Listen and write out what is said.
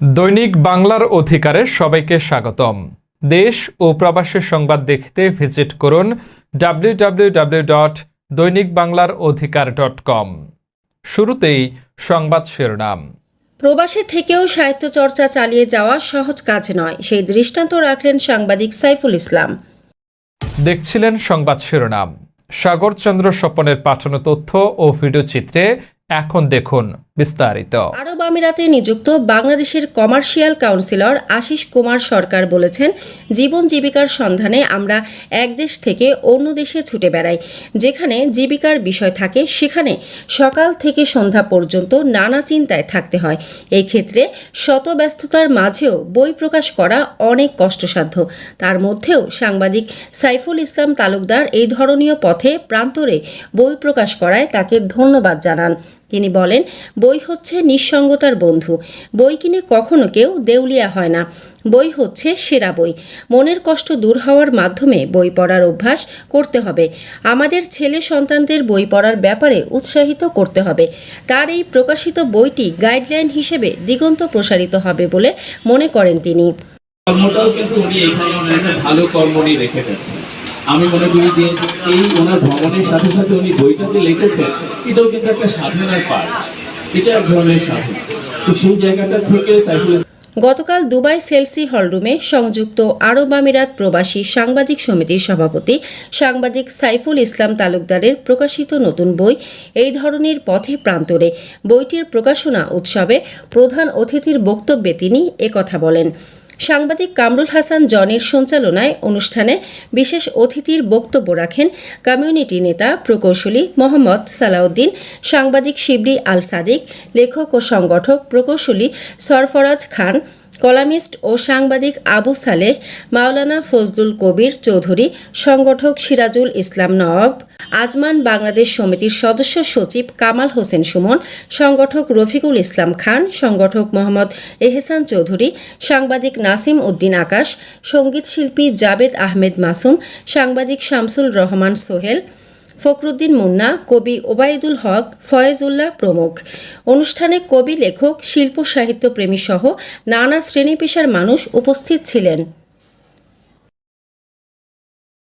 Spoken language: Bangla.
দৈনিক বাংলার অধিকারে সবাইকে স্বাগতম। দেশ ও প্রবাসের সংবাদ দেখতে ভিজিট করুন ডাব্লিউ ডট দৈনিক বাংলার অধিকার ডট কম। শুরুতেই সংবাদ শিরোনাম। প্রবাসে থেকেও সাহিত্য চর্চা চালিয়ে যাওয়া সহজ কাজ নয় সেই দৃষ্টান্ত রাখলেন সাংবাদিক সাইফুল ইসলাম। দেখছিলেন সংবাদ শিরোনাম। সাগরচন্দ্র স্বপনের পাঠানো তথ্য ও ভিডিও চিত্রে এখন দেখুন বিস্তারিত। আরব আমিরাতে নিযুক্ত বাংলাদেশের কমার্শিয়াল কাউন্সিলর আশিস কুমার সরকার বলেছেন, জীবন জীবিকার সন্ধানে আমরা এক দেশ থেকে অন্য দেশে ছুটে বেড়াই। যেখানে জীবিকার বিষয় থাকে, সেখানে সকাল থেকে সন্ধ্যা পর্যন্ত নানা চিন্তায় থাকতে হয়। এই ক্ষেত্রে শত ব্যস্ততার মাঝেও বই প্রকাশ করা অনেক কষ্টসাধ্য। তার মধ্যেও সাংবাদিক সাইফুল ইসলাম তালুকদার এই ধরনীয় পথে প্রান্তরে বই প্রকাশ করায় তাকে ধন্যবাদ জানান। তিনি বলেন, বই হচ্ছে নিঃসঙ্গতার বন্ধু। বই কিনে কখনো কেউ দেউলিয়া হয় না। বই হচ্ছে সেরা বই। মনের কষ্ট দূর হওয়ার মাধ্যমে বই পড়ার অভ্যাস করতে হবে। আমাদের ছেলে সন্তানদের বই পড়ার ব্যাপারে উৎসাহিত করতে হবে। তার এই প্রকাশিত বইটি গাইডলাইন হিসেবে দিগন্ত প্রসারিত হবে বলে মনে করেন তিনি। কর্মটাও কিন্তু উনি এখানে ভালো রেখে যাচ্ছেন। আমি মনে করি যে এই ওনার ভ্রমণের সাথে সাথে উনি বইটা যে লিখেছেন, এটাও কিন্তু একটা সাধনার পার্ট এটা এক ধরনের সাধনা তো সেই জায়গাটা থেকে সাইফুল গতকাল দুবাই সেলসি হলরুমে সংযুক্ত আরব আমিরাত প্রবাসী সাংবাদিক সমিতির সভাপতি সাংবাদিক সাইফুল ইসলাম তালুকদারের প্রকাশিত নতুন বই, এই ধরনের পথে প্রান্তরে। বইটির প্রকাশনা উৎসবে প্রধান অতিথির বক্তব্যে তিনি একথা বলেন। সাংবাদিক কামরুল হাসান জনের সঞ্চালনায় অনুষ্ঠানে বিশেষ অতিথির বক্তব্য রাখেন কমিউনিটি নেতা প্রকৌশলী মোহাম্মদ সালাউদ্দিন, সাংবাদিক শিবলি আল সাদিক, লেখক ও সংগঠক প্রকৌশলী সরফরাজ খান কলামিস্ট ও সাংবাদিক আবু সালেহ, মাওলানা ফজলুল কবির চৌধুরী, সংগঠক সিরাজুল ইসলাম নওয়াব, আজমান বাংলাদেশ সমিতির সদস্য সচিব কামাল হোসেন সুমন, সংগঠক রফিকুল ইসলাম খান, সংগঠক মোহাম্মদ এহসান চৌধুরী, সাংবাদিক নাসিম উদ্দিন আকাশ, সংগীত শিল্পী জাবেদ আহমেদ মাসুম, সাংবাদিক শামসুল রহমান সোহেল ফখরুদ্দিন মুন্না, কবি ওবায়দুল হক, ফয়েজুল্লাহ প্রমুখ। অনুষ্ঠানে কবি লেখক, শিল্প সাহিত্য প্রেমীসহ নানা শ্রেণি পেশার মানুষ উপস্থিত ছিলেন।